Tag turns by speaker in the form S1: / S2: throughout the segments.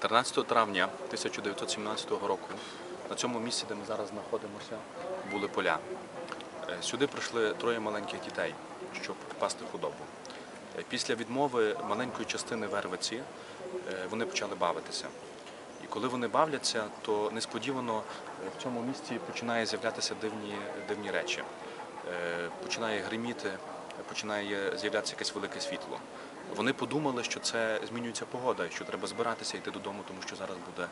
S1: 13 травня 1917 року на цьому місці, де ми зараз знаходимося, були поля. Е, Сюди прийшли троє маленьких дітей, щоб впасти худобу. Е, Після відмови маленької частини вервиці е, вони почали бавитися. І коли вони бавляться, то несподівано в цьому місці починає з'являтися дивні, дивні речі. Починає гриміти, починає з'являтися якесь велике світло. Вони подумали, що це змінюється погода, що треба збиратися йти додому, тому що зараз буде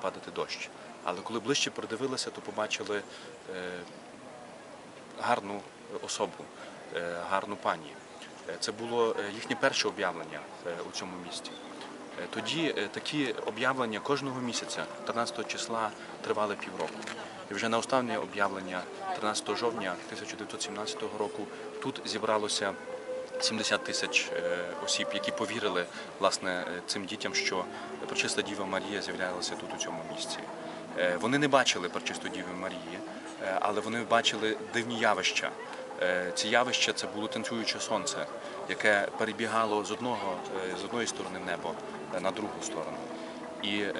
S1: падати дощ. Але коли ближче придивилися, то побачили е, гарну особу, е, гарну пані. Е, Це було їхнє перше об'явлення у цьому місті. Тоді такі об'явлення кожного місяця, 13 числа, тривали півроку. І вже на останнє об'явлення 13 жовтня 1917 року тут зібралося 70 тисяч е, осіб, які повірили власне е, цим дітям, що Пречиста Діва Марія з'являлася тут у цьому місці. Е, Вони не бачили Пречисту Діви Марії, але вони бачили дивні явища. Ці явища це було танцююче сонце, яке перебігало з одного з одної сторони неба е, на другу сторону. І е,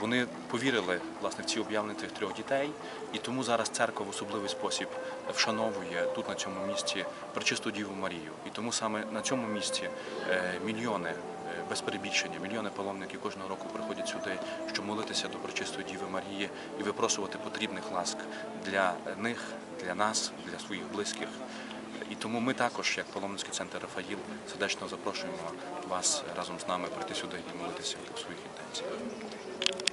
S1: вони повірили власне в ці об'явлення цих трьох дітей, і тому зараз церква в особливий спосіб вшановує тут на цьому місці Пречисту Діву Марію. І тому саме на цьому місці е, мільйони. е, Без перебільшення мільйони паломників кожного року приходять сюди, щоб молитися до Пречистої Діви Марії і випросувати потрібних ласк для них, для нас, для своїх близьких. І тому ми також, як паломницький центр Рафаїл, сердечно запрошуємо вас разом з нами прийти сюди і молитися в своїх інтенціях.